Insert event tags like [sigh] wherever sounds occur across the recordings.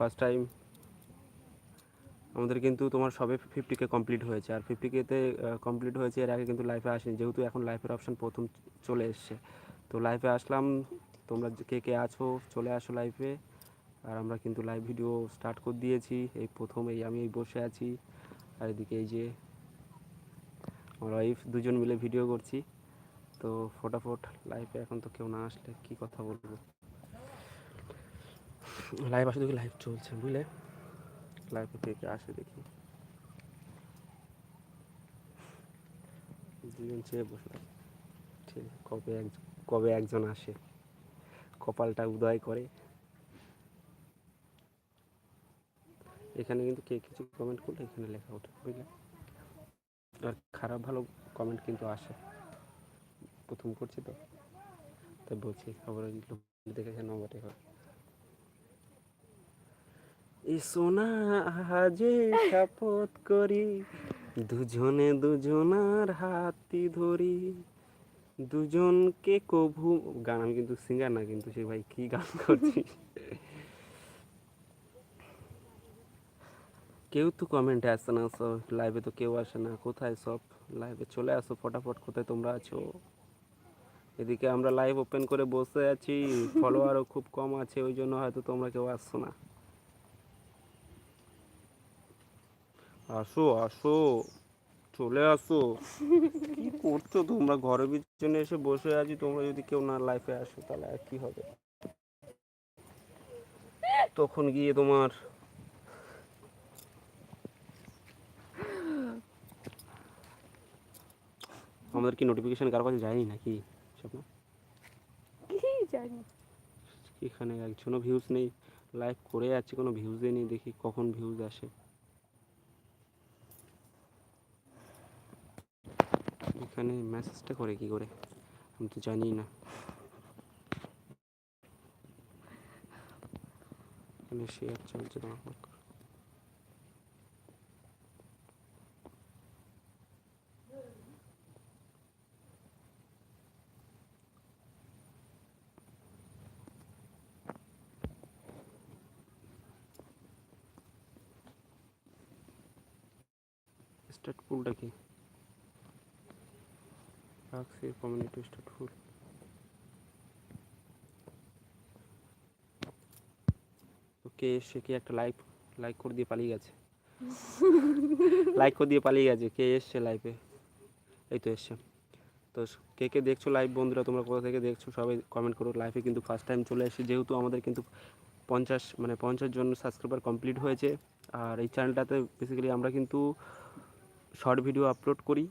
First time আমাদের কিন্তু তোমার সবে ফিফটি কে কমপ্লিট হয়েছে। আর ফিফটি কেতে কমপ্লিট হয়েছে, এর আগে কিন্তু লাইফে আসেনি। যেহেতু এখন লাইফের অপশন প্রথম চলে এসছে। তো লাইফে আসলাম, তোমরা কে কে আছো, চলে আসো লাইফে আর আমরা কিন্তু লাইভ ভিডিও স্টার্ট করে দিয়েছি। এই প্রথম এই আমি এই বসে আছি। আর এদিকে এই যে আমার ওয়াইফ দুজন মিলে ভিডিও করছি। তো ফটাফট লাইফে এখন তো কেউ না আসলে কি কথা বলব? লাইভ আসে দেখি লাইভ চলছে, বুঝলে? লাইভে কে কে আসে দেখি। দুজন চেয়ে বসে আছে। ঠিক কবে এক, কবে একজন আসে? কপালটা উদয় করে। এখানে কিন্তু কে কিছু কমেন্ট করলে এখানে লেখা ওঠে, বুঝলে? আর খারাপ ভালো কমেন্ট কিন্তু আসে। প্রথম করছি তো। তাই বলছি খবর দেখেছে নম্বরটা হয় সোনা আজে শপথ করি, দুজনে দুজনার হাতি ধরি। দুজনকে কভু, গান আমি কিন্তু সিঙ্গার না কিন্তু সে ভাই কি গান করছি? কেউ তো কমেন্টে আসে না, সব লাইভে তো কেউ আসে না। কোথায় সব লাইভে চলে আসো ফটাফট, কোথায় তোমরা আছো? এদিকে আমরা লাইভ ওপেন করে বসে আছি ফলোয়ারও খুব কম আছে, ওই জন্য হয়তো তোমরা কেউ আসছো না। আসো আসো। চলে আসো। কি করছ তোমরা? ঘরের পিছনে এসে বসে আছি। তোমরা যদি কেউ না লাইফে আসো তাহলে আর কি হবে? তখন গিয়ে তোমার আমাদের কি নোটিফিকেশন কারও কাছে যায়নি নাকি? স্বপ্ন? জানি। এখানে একজনও ভিউজ নেই। লাইভ করে যাচ্ছি কোনো ভিউজে নেই। দেখি কখন ভিউজ আসে। এখানে মেসেজটা করে কি করে আমি তো জানি না এখানে শেয়ার চলছে না আমার। স্টার্ট ফুলটা কি রাখছি কমিউনিটি স্টার্ট ফুল ওকে এসে কি একটা লাইক লাইক করে দিয়ে পালিয়ে গেছে? [laughs] লাইক করে দিয়ে পালিয়ে গেছে কে এসছে লাইভে এই তো এসছে। তো কে কে দেখছ লাইভ বন্ধুরা তোমরা কোথা থেকে দেখছ সবাই কমেন্ট করো। লাইভে কিন্তু ফার্স্ট টাইম চলে এসেছে যেহেতু আমাদের কিন্তু পঞ্চাশ মানে পঞ্চাশ জন সাবস্ক্রাইবার কমপ্লিট হয়েছে। আর এই চ্যানেলটাতে বেসিক্যালি আমরা কিন্তু শর্ট ভিডিও আপলোড করি।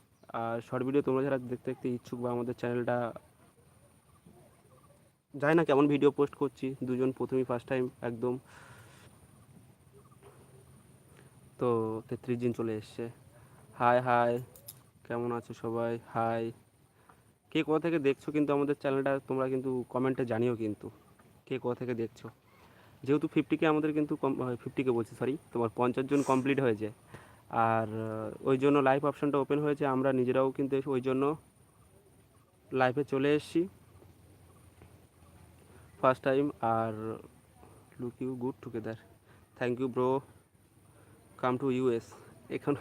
আর শর্ট ভিডিও তোমরা যারা দেখতে দেখতে ইচ্ছুক বা আমাদের চ্যানেলটা জানি না, কেমন ভিডিও পোস্ট করছি, দুজন প্রথমেই ফার্স্ট টাইম একদম। তো তেত্রিশ দিন চলে এসছে। হাই হাই কেমন আছো সবাই? হাই কে কোথা থেকে দেখছ কিন্তু আমাদের চ্যানেলটা তোমরা কিন্তু কমেন্টে জানিও কিন্তু। কে কোথা থেকে দেখছ? যেহেতু ফিফটিকে আমাদের কিন্তু ফিফটিকে বলছি সরি তোমার পঞ্চাশ জন কমপ্লিট হয়েছে আর ওই জন্য লাইভ অপশানটা ওপেন হয়েছে। আমরা নিজেরাও কিন্তু ওই জন্য লাইভে চলে এসেছি। First time R look you good together thank you bro come to US এখন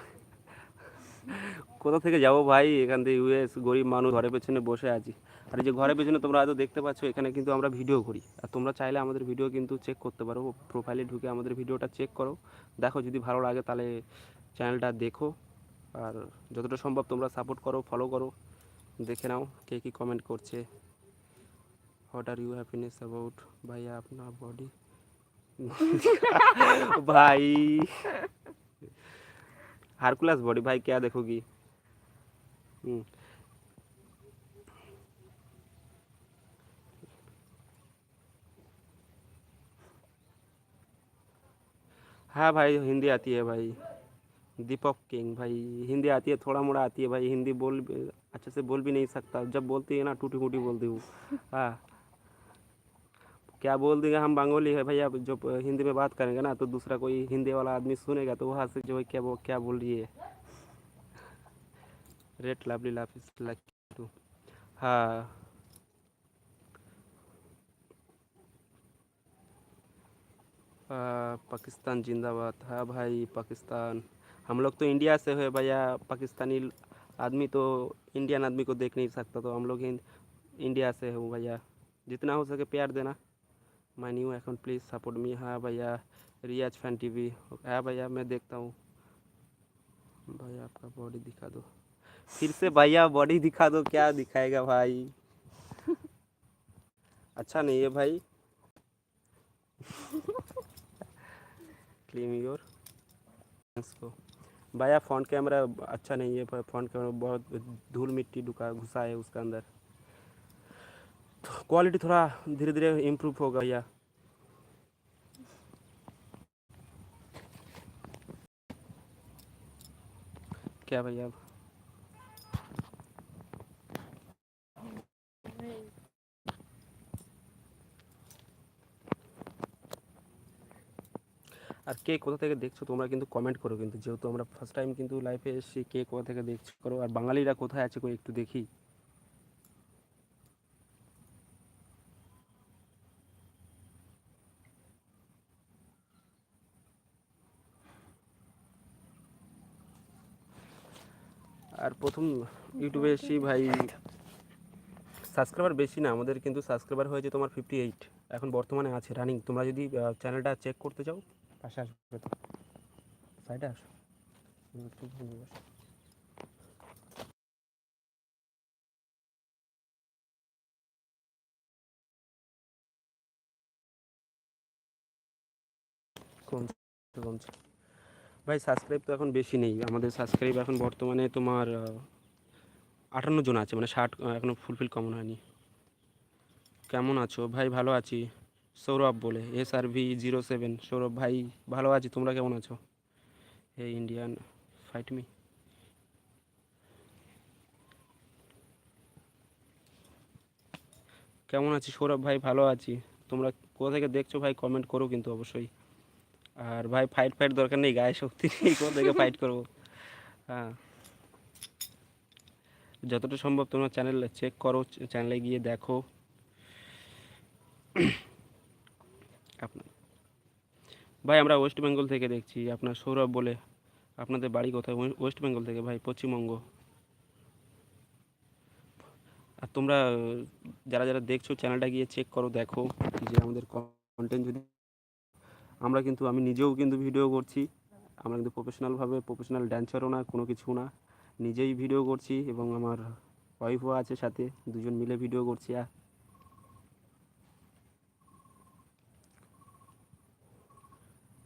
কোথা থেকে যাব ভাই? এখান থেকে ইউএস গরিব মানুষ ঘরের পেছনে বসে আছি। আর যে ঘরের পেছনে তোমরা হয়তো দেখতে পাচ্ছ, এখানে কিন্তু আমরা ভিডিও করি। আর তোমরা চাইলে আমাদের ভিডিও কিন্তু চেক করতে পারো। প্রোফাইলে ঢুকে আমাদের ভিডিওটা চেক করো। দেখো যদি ভালো লাগে তাহলে চ্যানেলটা দেখো আর যতটা সম্ভব তোমরা সাপোর্ট করো ফলো করো দেখে নাও কে কী কমেন্ট করছে what are you happiness about ভাইয়া আপনার বডি भाई हारकुलस बॉडी भाई क्या देखोगी हम्म, हाँ भाई हिंदी आती है भाई दीपक किंग भाई हिंदी आती है थोड़ा मोड़ा आती है भाई हिंदी बोल अच्छे से बोल भी नहीं सकता। जब बोलती है ना टूटी फूटी बोलती हूँ। [laughs] हाँ। क्या बोल देंगे हम बंगाली है भैया जो प- हिंदी में बात करेंगे ना तो दूसरा कोई हिंदी वाला आदमी सुनेगा तो वहाँ से जो है क्या वो क्या बोल रही है? रेट लवली लाफ इज़ हाँ पाकिस्तान जिंदाबाद। हाँ भाई पाकिस्तान। हम लोग तो इंडिया से है भैया पाकिस्तानी आदमी तो इंडियन आदमी को देख नहीं सकता तो हम लोग इंडिया से हूँ भैया। जितना हो सके प्यार देना। My new account please support me. हाँ भैया रियाज फ़ैन टीवी। हाँ भैया मैं देखता हूँ। भैया आपका बॉडी दिखा दो। फिर से भैया बॉडी दिखा दो क्या दिखाएगा भाई? अच्छा नहीं है भाई। [laughs] क्लीम योर को। भैया फ्रंट कैमरा अच्छा नहीं है, पर फ्रंट कैमरा बहुत धूल मिट्टी डुका घुसा है उसका अंदर। क्वालिटी थोड़ा धीरे धीरे इम्प्रूव होगा भैया। क्या भैया কে কোথা থেকে দেখছ তোমরা কিন্তু কমেন্ট করো, কিন্তু যেহেতু আমরা ফার্স্ট টাইম কিন্তু লাইফে এসেছি, কে কোথা থেকে দেখছ করো, আর বাঙালিরা কোথায় আছে কই একটু দেখি। আর প্রথম ইউটিউবে এসেছি ভাই সাবস্ক্রাইবার বেশি না, আমাদের কিন্তু সাবস্ক্রাইবার হয়েছে তোমার ফিফটি এইট এখন বর্তমানে আছে রানিং তোমরা যদি চ্যানেলটা চেক করতে চাও পাশে আসবে তো। সাইডে আসো। কমছে কমছে ভাই সাবস্ক্রাইব তো এখন বেশি নেই। আমাদের সাবস্ক্রাইব এখন বর্তমানে তোমার আটান্ন জন আছে। মানে ষাট এখনও ফুলফিল কমন হয়নি। কেমন আছো? ভাই, ভালো আছি। সৌরভ বলে S R V zero seven Sourav ভাই, ভালো আছি, তোমরা কেমন আছো? হে ইন্ডিয়ান ফাইট মি কেমন আছি সৌরভ ভাই? ভালো আছি। তোমরা কোথা থেকে দেখছ ভাই? কমেন্ট করো কিন্তু অবশ্যই। আর ভাই ফাইট ফাইট দরকার নেই, গায়ে শক্তি নেই, কোথা থেকে ফাইট করব? হ্যাঁ। যতটা সম্ভব তোমরা চ্যানেল চেক করো চ্যানেলে গিয়ে দেখো। আপনার। ভাই, আমরা ওয়েস্ট বেঙ্গল থেকে দেখছি, আপনার সৌরভ বলে আপনাদের বাড়ি কোথায়? ওয়েস্ট বেঙ্গল থেকে, ভাই, পশ্চিমবঙ্গ। আর তোমরা, যারা যারা দেখছ চ্যানেলটা গিয়ে চেক করো, দেখো, যে আমাদের কন্টেন্ট যদি আমরা কিন্তু, আমি নিজেও কিন্তু ভিডিও করছি। আমরা কিন্তু প্রফেশনালভাবে প্রফেশনাল ড্যান্সারও না, কোনো কিছু না। নিজেই ভিডিও করছি এবং আমার ওয়াইফও আছে সাথে, দুজন মিলে ভিডিও করছি। আর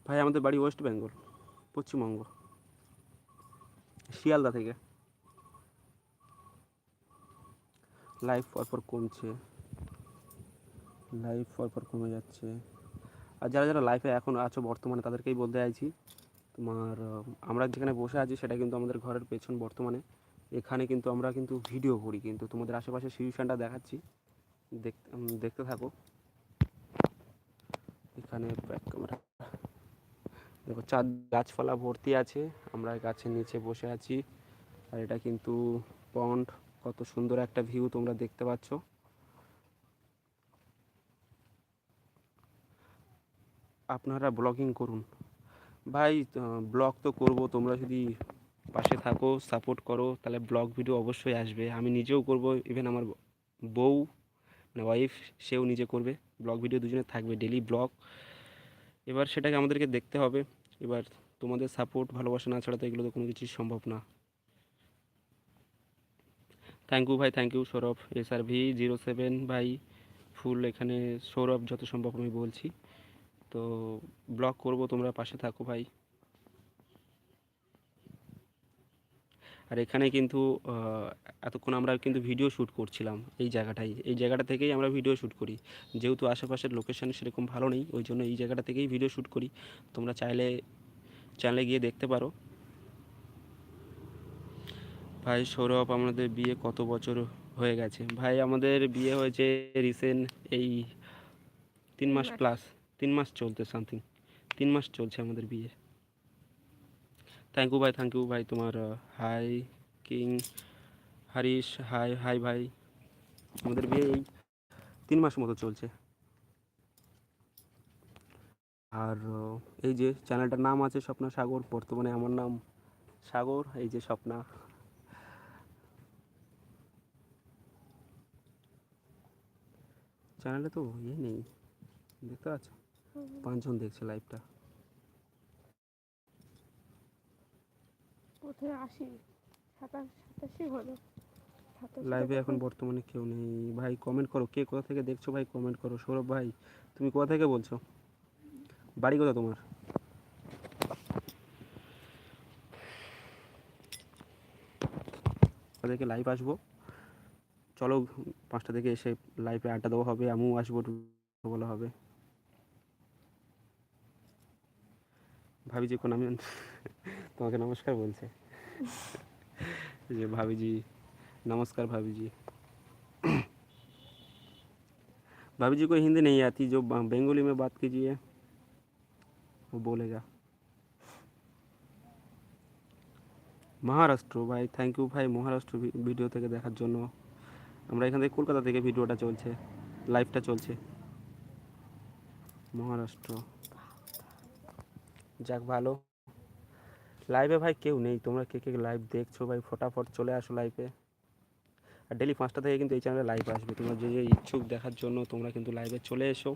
ভাই, আমাদের বাড়ি ওয়েস্ট বেঙ্গল পশ্চিমবঙ্গ, শিয়ালদা থেকে। লাইফ পরপর কমছে। লাইফ পরপর কমে যাচ্ছে। আর যারা যারা লাইফে এখন আছো, বর্তমানে তাদেরকেই বলতে চাইছি, তোমার আমরা যেখানে বসে আছি, সেটা কিন্তু আমাদের ঘরের পেছন বর্তমানে। এখানে কিন্তু আমরা কিন্তু ভিডিও করি, কিন্তু তোমাদের আশেপাশে সিচুয়েশানটা দেখাচ্ছি। দেখতে দেখতে থাকো। এখানে ব্যাক ক্যামেরা দেখো চার গাছপালা ভর্তি আছে, আমরা গাছের নিচে বসে আছি। আর এটা কিন্তু পন্ড কত সুন্দর একটা ভিউ তোমরা দেখতে পাচ্ছ। আপনারা ব্লগিং করুন। ভাই ব্লগ তো করব, তোমরা যদি পাশে থাকো সাপোর্ট করো, তাহলে ব্লগ ভিডিও অবশ্যই আসবে। আমি নিজেও করব ইভেন আমার বউ মানে ওয়াইফ সেও নিজে করবে। ব্লগ ভিডিও দুজনে থাকবে ডেলি ব্লগ এবার সেটাকে আমাদেরকে দেখতে হবে। এবার তোমাদের সাপোর্ট ভালোবাসা না ছাড়া তো এগুলো তো কোনো কিছুই সম্ভব না। থ্যাংক ইউ ভাই thank you Sourav. S R V zero seven ভাই ফুল এখানে সৌরভ যত সম্ভব আমি বলছি। তো ব্লগ করব, তোমরা পাশে থাকো ভাই। আর এখানে কিন্তু এতক্ষণ আমরা কিন্তু ভিডিও শ্যুট করছিলাম এই জায়গাটাই এই জায়গাটা থেকেই আমরা ভিডিও শ্যুট করি। যেহেতু আশেপাশের লোকেশান সেরকম ভালো নেই ওই জন্য এই জায়গাটা থেকেই ভিডিও শ্যুট করি। তোমরা চাইলে চ্যানেলে গিয়ে দেখতে পারো। ভাই সৌরভ আমাদের বিয়ে কত বছর হয়ে গেছে? ভাই আমাদের বিয়ে হয়েছে রিসেন্ট এই তিন মাস। প্লাস তিন মাস চলতে সামথিং তিন মাস চলছে আমাদের বিয়ে। থ্যাংক ইউ ভাই থ্যাংক ইউ ভাই তোমার hi king Harish hi hi ভাই আমাদের বিয়ে এই তিন মাস মতো চলছে। আর এই যে চ্যানেলটার নাম আছে স্বপ্না সাগর বর্তমানে আমার নাম সাগর এই যে স্বপ্না। চ্যানেলে তো ইয়ে নেই দেখতে পাচ্ছ? পাঁচজন দেখছে লাইভটা কোথায় আসি? সাতাশ সাতাশি হলো। লাইভে এখন বর্তমানে কেউ নেই। ভাই কমেন্ট করো। কে কোথা থেকে দেখছ ভাই? কমেন্ট করো। সৌরভ ভাই তুমি কোথা থেকে বলছো? বাড়ি কোথা তোমার? থেকে লাইভ আসব। চলো পাঁচটা থেকে এসে লাইভে আড্ডা দেওয়া হবে। আমিও আসব বলা হবে। ভাবিজি কোন আমি তোমাকে নমস্কার বলছে যে ভাবিজি नमस्कार भाभी जी भाभी जी को हिंदी नहीं आती जो ब- बंगाली में बात कीजिए वो बोलेगा মহারাষ্ট্র ভাই থ্যাংক ইউ ভাই মহারাষ্ট্র ভি- ভিডিও থেকে দেখার জন্য আমরা এখান থেকে কলকাতা থেকে ভিডিওটা চলছে লাইভটা চলছে মহারাষ্ট্র যাক ভালো লাইভে ভাই কেউ নেই তোমরা কে কে লাইভ দেখছো ভাই ফটাফট চলে আসো লাইভে আর ডেলি পাঁচটা থেকে কিন্তু এই চ্যানেলে লাইভ আসবে তোমরা যে যে ইচ্ছুক দেখার জন্য তোমরা কিন্তু লাইভে চলে এসো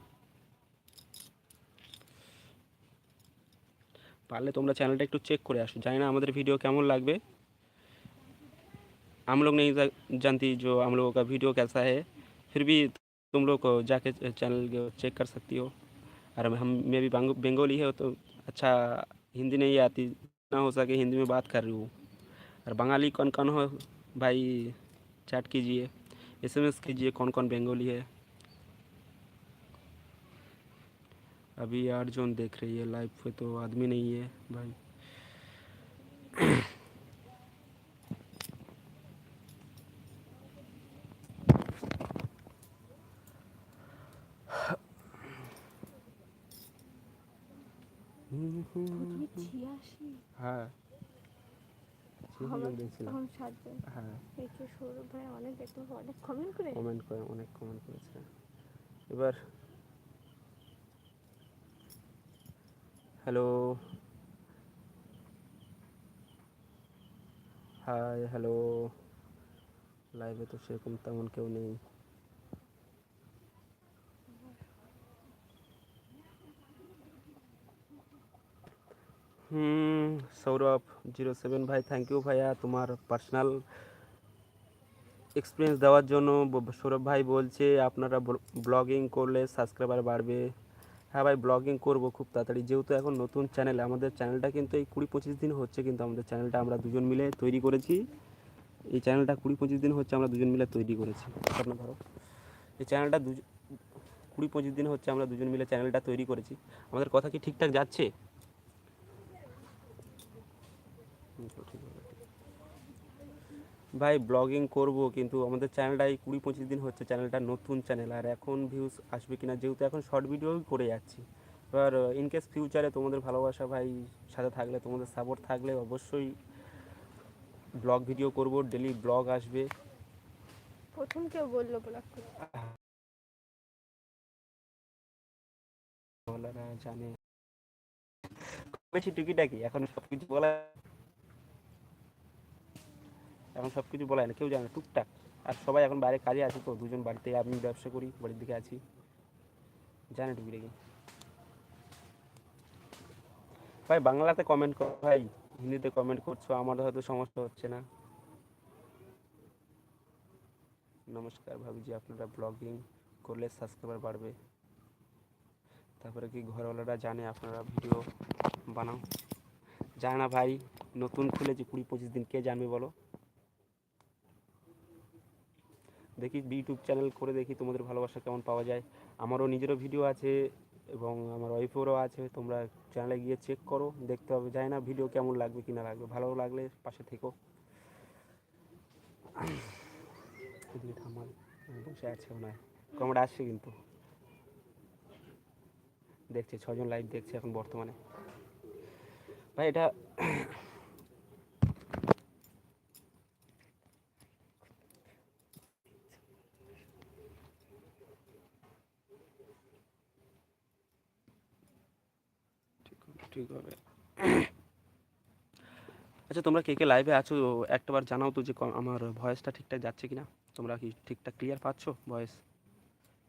পারলে তোমরা চ্যানেলটা একটু চেক করে আসো জানি না আমাদের ভিডিও কেমন লাগবে हम लोग नहीं जा- जानती जो हम लोगों का वीडियो कैसा है फिर भी तुम लोग को जाके चैनल चेक कर सकती हो और हम मैं भी बंग- बंगाली है तो अच्छा हिंदी नहीं आती ना हो सके हिंदी में बात कर रही हूँ। और बंगाली कौन कौन हो भाई चैट कीजिए। एसएमएस कीजिए, कौन कौन बंगाली है। अभी यार जोन देख रही है लाइफ पे तो आदमी नहीं है भाई। [clears throat] হ্যাঁ। তখন সাতজন। হ্যাঁ। এই যে সৌরভ ভাই অনেক দেখলাম অনেক কমেন্ট করে। কমেন্ট করে অনেক কমেন্ট করেছে। এবার হ্যালো হাই হ্যালো লাইভে তো সেরকম তেমন কেউ নেই। হুম, সৌরভ, জিরো সেভেন ভাই থ্যাংক ইউ ভাইয়া তোমার পার্সোনাল এক্সপিরিয়েন্স দেওয়ার জন্য। সৌরভ ভাই বলছে, আপনারা ব্লগিং করলে সাবস্ক্রাইবার বাড়বে। হ্যাঁ ভাই ব্লগিং করব খুব তাড়াতাড়ি। যেহেতু এখন নতুন চ্যানেল আমাদের চ্যানেলটা কিন্তু এই কুড়ি পঁচিশ দিন হচ্ছে কিন্তু আমাদের চ্যানেলটা আমরা দুজন মিলে তৈরি করেছি। এই চ্যানেলটা কুড়ি পঁচিশ দিন হচ্ছে আমরা দুজন মিলে তৈরি করেছি। আপনার ধরো। এই চ্যানেলটা দু কুড়ি পঁচিশ দিন হচ্ছে আমরা দুজন মিলে চ্যানেলটা তৈরি করেছি। আমাদের কথা কি ঠিকঠাক যাচ্ছে হুম, তো ঠিক আছে। ভাই ব্লগিং করব কিন্তু আমাদের চ্যানেলটা এই কুড়ি পঁচিশ দিন হচ্ছে চ্যানেলটা নতুন চ্যানেল আর এখন ভিউজ আসবে কিনা যেহেতু এখন শর্ট ভিডিও করে যাচ্ছি। এবার ইনকেস ফিউচারে তোমাদের ভালোবাসা ভাই সাথে থাকলে তোমাদের সাপোর্ট থাকলে অবশ্যই ব্লগ ভিডিও করব ডেলি ব্লগ আসবে। প্রথম কেউ বলল ব্লগ জানে। বেশি টুকিটাকি এখন সব কিছু বলা এখন সব কিছু বলা না, কেউ জানে টুকটাক। আর সবাই এখন বাইরে কাজে আছে তো, দুজন বাড়িতে, আমি ব্যবসা করি, বাড়ির দিকে আছি। জানে টুকিটাকি ভাই, বাংলাতে কমেন্ট কর, ভাই। হিন্দিতে কমেন্ট করছ আমার হয়তো সমস্যা হচ্ছে না। নমস্কার ভাবিজি, আপনারা ব্লগিং করলে সাবস্ক্রাইবার বাড়বে। তারপরে কি ঘরওয়ালারা জানে আপনারা ভিডিও বানাও? জানে ভাই, নতুন খুলেছি, কুড়ি পঁচিশ দিন, কে জানবে বলো? দেখি ইউটিউব চ্যানেল করে দেখি তোমাদের ভালোবাসা কেমন পাওয়া যায়। আমারও নিজেরও ভিডিও আছে এবং আমার ওয়াইফেরও আছে, তোমরা চ্যানেলে গিয়ে চেক করো, দেখতে হবে। জানি না ভিডিও কেমন লাগবে কি না লাগবে। ভালো লাগলে পাশে থেকো। ঠাম্মা বসে আছে হয়। কমেন্ট আসছে কিন্তু। দেখছে ছজন লাইভ দেখছে এখন বর্তমানে। ভাই, এটা ঠিক হবে। আচ্ছা তোমরা কে কে লাইভে আছো, একটাবার জানাও তো যে আমার ভয়েসটা ঠিকঠাক যাচ্ছে কিনা। তোমরা কি ঠিকঠাক ক্লিয়ার পাচ্ছ ভয়েস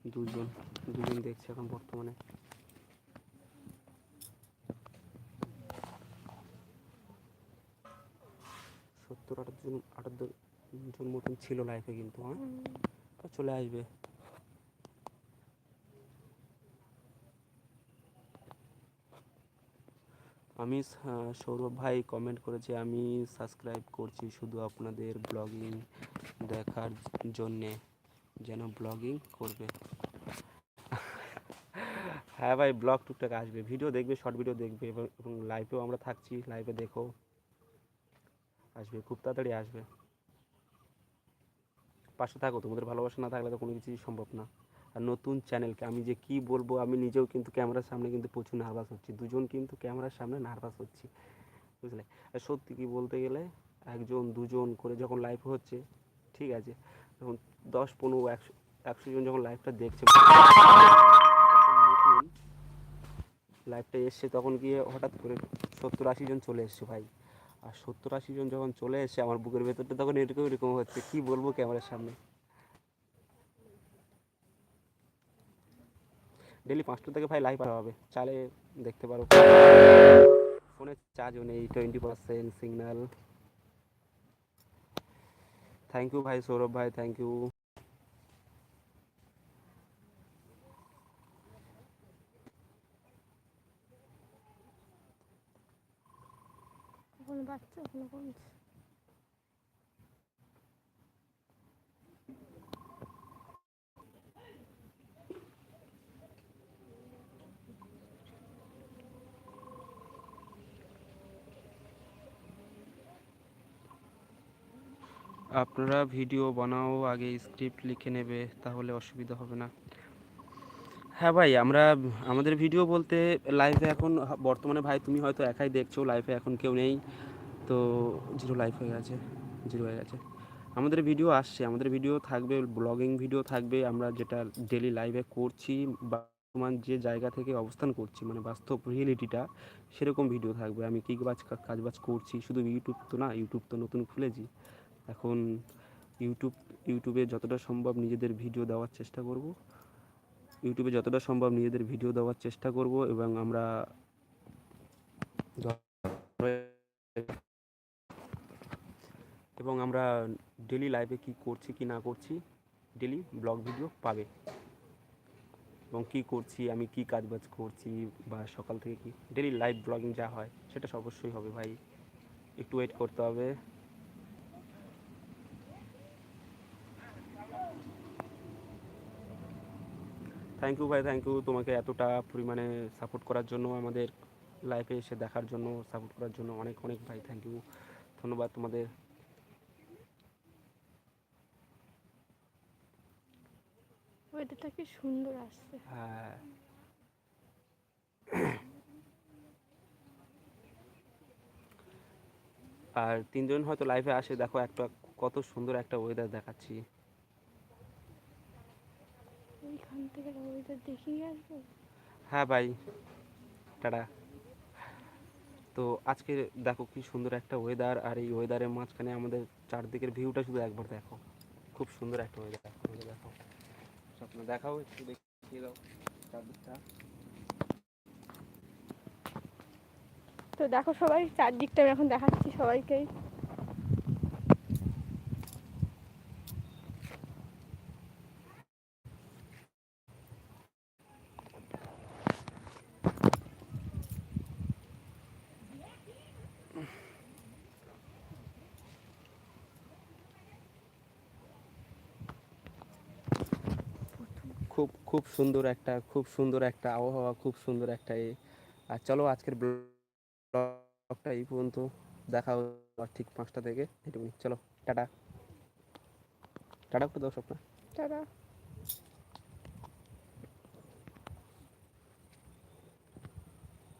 দুজন দুজন দেখছে এখন বর্তমানে। সত্তর আটাত্তর জন আটাত্তর জন মতন ছিল লাইফে কিন্তু হ্যাঁ? চলে আসবে। আমি সৌরভ ভাই কমেন্ট করেছে, আমি সাবস্ক্রাইব করছি শুধু আপনাদের ব্লগিং দেখার জন্যে, যেন ব্লগিং করবে। হ্যাঁ ভাই ব্লগ টুকটাক আসবে। ভিডিও দেখবে শর্ট ভিডিও দেখবে, এবং লাইভেও আমরা থাকছি লাইভে দেখো। আসবে, খুব তাড়াতাড়ি আসবে। পাশে থাকো, তোমাদের ভালোবাসা না থাকলে তো কোনো কিছুই সম্ভব না। নতুন চ্যানেলকে। আমি যে কি বলব, আমি নিজেও কিন্তু ক্যামেরার সামনে কিন্তু প্রচুর নার্ভাস হচ্ছি। দুজন কিন্তু ক্যামেরার সামনে নার্ভাস হচ্ছি, বুঝলে? আর সত্যি কি বলতে গেলে, একজন, দুজন করে যখন লাইভ হচ্ছে, ঠিক আছে? যখন দশ, পনেরো, একশো একশো জন যখন লাইভটা দেখছে লাইভটা এসছে, তখন গিয়ে হঠাৎ করে সত্তর আশি জন চলে এসছে ভাই। আর সত্তর আশি জন যখন চলে এসে আমার বুকের ভেতরটা তখন এরকম এরকম হচ্ছে। কি বলব ক্যামেরার সামনে? ডেলি পাঁচটা থেকে ভাই লাইভ হবে। চালে দেখতে পারো। ফোনে চার্জও নেই twenty percent signal thank you ভাই, সৌরভ ভাই থ্যাংক ইউ বাচ্চা আপনারা ভিডিও বানাও, আগে স্ক্রিপ্ট লিখে নেবে, তাহলে অসুবিধা হবে না। হ্যাঁ ভাই, আমরা, আমাদের ভিডিও বলতে লাইভে এখন, বর্তমানে ভাই তুমি হয়তো একাই দেখছ লাইভে এখন কেউ নেই। তো জিরো লাইভ হয়ে গেছে জিরো হয়ে গেছে। আমাদের ভিডিও আসছে, আমাদের ভিডিও থাকবে ব্লগিং ভিডিও থাকবে, আমরা যেটা ডেলি লাইভে করছি, বর্তমান যে জায়গা থেকে অবস্থান করছি মানে বাস্তব রিয়েলিটিটা সেরকম ভিডিও থাকবে। আমি কী কাজ কাজ বাজ করছি, শুধু ইউটিউব তো না ইউটিউব তো নতুন খুলেছি। এখন ইউটিউব ইউটিউবে যতটা সম্ভব নিজেদের ভিডিও দেওয়ার চেষ্টা করব। ইউটিউবে যতটা সম্ভব নিজেদের ভিডিও দেওয়ার চেষ্টা করব এবং আমরা এবং আমরা ডেলি লাইভে কি করছি, কি না করছি ডেলি ব্লগ ভিডিও পাবে। এবং কি করছি, আমি কি কাজবাজ করছি বা সকাল থেকে কি ডেলি লাইভ ব্লগিং যা হয়, সেটা অবশ্যই হবে ভাই। একটু ওয়েট করতে হবে। থ্যাংক ইউ ভাই থ্যাংক ইউ তোমাকে এতটা পরিমাণে সাপোর্ট করার জন্য আমাদের লাইফে এসে দেখার জন্য সাপোর্ট করার জন্য অনেক অনেক ভাই থ্যাংক ইউ ধন্যবাদ তোমাদের। ওয়েদারটা কি সুন্দর আসছে। হ্যাঁ। আর তিনজন হয়তো লাইভে আসে দেখো একটা কত সুন্দর একটা ওয়েদার দেখাচ্ছি। থেকে ওয়েদার দেখিয়ে আসব। হ্যাঁ ভাই টাটা। তো আজকে দেখো কি সুন্দর একটা ওয়েদার আর এই ওয়েদারের মাঝখানে আমাদের চারদিকের ভিউটা শুধু একবার দেখো। খুব সুন্দর একটা ওয়েদার দেখো। স্বপ্ন দেখাও একটু দেখিয়ে দাও চারদিকটা। তো দেখো সবাই চারদিকটা আমি এখন দেখাচ্ছি সবাইকেই। খুব সুন্দর একটা, খুব সুন্দর একটা আবহাওয়া, খুব সুন্দর একটা এ, আর চলো আজকের ব্লগটা এই পর্যন্ত। দেখা হবে ঠিক পাঁচটা থেকে। এটুকুনি। চলো, টাটা। টাটা করে দাও স্বপ্ন তারা